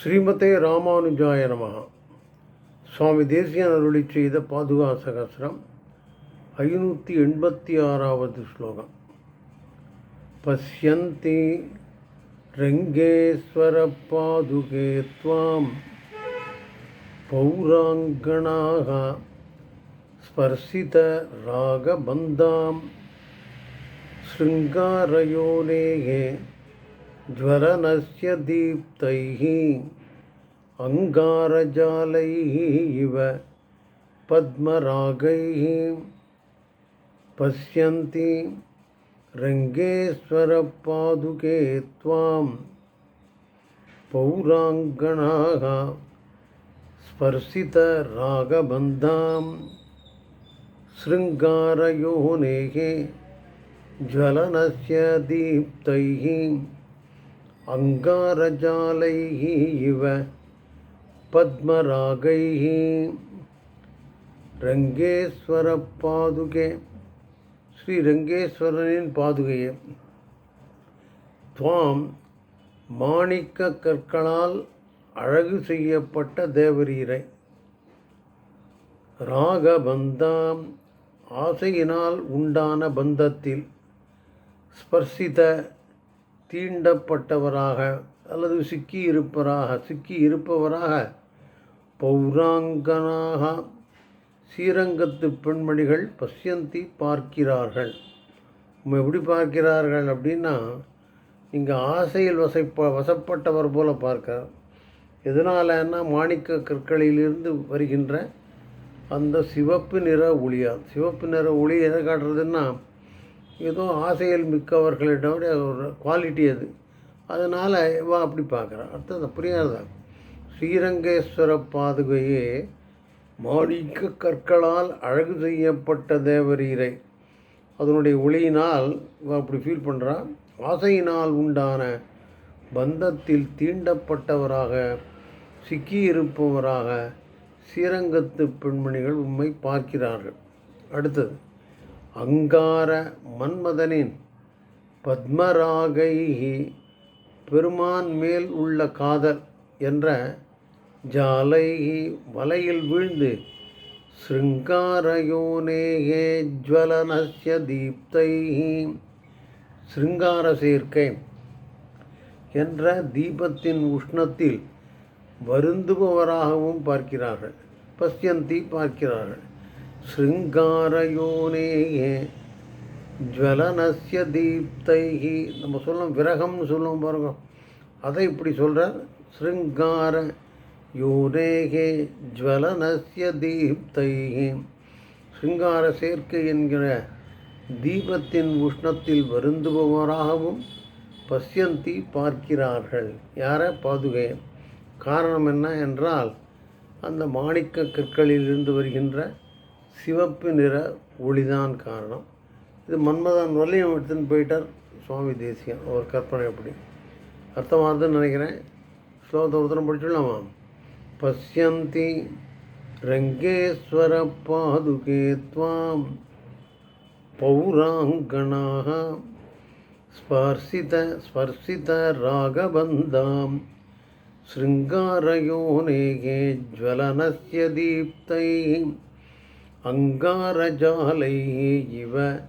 ஸ்ரீமதே ராமானுஜாய நமகா சுவாமி தேசியன் அருளி செய்த பாதுகா சகசிரம் ஐநூற்றி எண்பத்தி ஆறாவது ஸ்லோகம். பசியந்தி ரங்கேஸ்வர பாதுகே துவாம் பௌராங்கணாக ஸ்பர்சித ராகபந்தாம் ஸ்ருங்காரயோனேயே ज्वलनस्य दीप्तैः अङ्गारजालैः इव पद्मरागैः पश्यन्ति रङ्गेश्वरपादुके त्वां पौराङ्गणाः स्पर्शितरागबन्धां शृङ्गारयोनेः ज्वलनस्य दीप्तैः அங்காரஜாலை இவ பத்மராகை ரங்கேஸ்வர பாதுகே ஸ்ரீ ரங்கேஸ்வரனின் பாதுகையே. துவாம் மாணிக்க கற்களால் அழகு செய்யப்பட்ட தேவரீரை. ராகபந்தாம் ஆசையினால் உண்டான பந்தத்தில் ஸ்பர்சித தீண்டப்பட்டவராக அல்லது சிக்கி இருப்பவராக சிக்கி இருப்பவராக பௌராங்கனாக ஸ்ரீரங்கத்து பெண்மணிகள் பசியந்தி பார்க்கிறார்கள். எப்படி பார்க்கிறார்கள் அப்படின்னா இங்கே ஆசையில் வசைப்ப வசப்பட்டவர் போல பார்க்கிறார் எதனாலன்னா மாணிக்க கற்களிலிருந்து வருகின்ற அந்த சிவப்பு நிற ஒளியால். சிவப்பு நிற ஒளி எதை காட்டுறதுன்னா ஏதோ ஆசையில் மிக்கவர்களிடம் ஒரு குவாலிட்டி அது. அதனால் இவன் அப்படி பார்க்குறான் அர்த்தம் புரியாதா? ஸ்ரீரங்கேஸ்வர பாதுகையே மாணிக்க கற்களால் அழகு செய்யப்பட்ட தேவரீரை அதனுடைய ஒளியினால் இவன் அப்படி ஃபீல் பண்ணுறான் ஆசையினால் உண்டான பந்தத்தில் தீண்டப்பட்டவராக சிக்கியிருப்பவராக ஸ்ரீரங்கத்து பெண்மணிகள் உண்மை பார்க்கிறார்கள். அடுத்தது அங்கார மன்மதனின் பத்மராகை பெருமான் மேல் உள்ள காதல் என்ற ஜாலை வலையில் வீழ்ந்து ஸ்ருங்காரயோனேகே ஜுவலனஸ்ய தீப்தை ஸ்ருங்கார சேர்க்கை என்ற தீபத்தின் உஷ்ணத்தில் வருந்துபவராகவும் பார்க்கிறார்கள். பஸ்யந்தி பார்க்கிறார்கள். ஸ்ருங்காரயோனேயே ஜுவலனஸ்ய தீப்தைகி நம்ம சொல்லலாம் விரகம்னு சொல்லுவோம் பாருங்க. அதை இப்படி சொல்கிறார் ஸ்ருங்கார யோனேகே ஜுவலனஸ்ய தீப்தைகி ஸ்ருங்கார சேர்க்கை என்கிற தீபத்தின் உஷ்ணத்தில் வருந்துபவராகவும் பசியந்தி பார்க்கிறார்கள். யார? பாதுகை. காரணம் என்ன என்றால் அந்த மாணிக்க கற்களிலிருந்து வருகின்ற சிவப்பு நிற ஒளிதான் காரணம் இது மன்மதன் வரலையும் எடுத்துன்னு போயிட்டார் சுவாமி தேசியம் அவர் கற்பனை அப்படி அர்த்தமாகுதுன்னு நினைக்கிறேன் ஸ்லோகத்தை ஒருத்தரம் படிச்சுடலாமா பசியந்தி ரங்கேஸ்வர பாதுகே त्वां पौराङ्गणाः स्पर्शित स्पर्शितरागबन्धां शृङ्गारयोनेगे ज्वलनस्य दीप्तैः அங்காரஜாலை இவ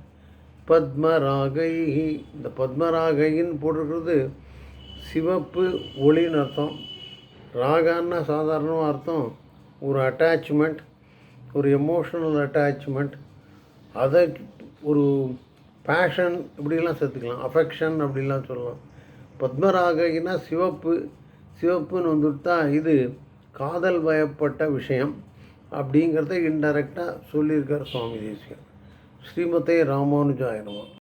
பத்மராகை. இந்த பத்மராகைன்னு போட்டிருக்கிறது சிவப்பு ஒளின்னு அர்த்தம். ராகான்னா சாதாரணமாக அர்த்தம். ஒரு அட்டாச்மெண்ட் ஒரு எமோஷனல் அட்டாச்மெண்ட் அதை ஒரு பேஷன் இப்படிலாம் சேர்த்துக்கலாம். அஃபெக்ஷன் அப்படிலாம் சொல்லலாம். பத்மராகைனா சிவப்பு. சிவப்புன்னு வந்துட்டா இது காதல் பயப்பட்ட விஷயம். அப்படிங்கிறத இன்டெரக்டாக சொல்லியிருக்கார் சுவாமி தேசிகன் ஸ்ரீமதே ராமானுஜாயனமா.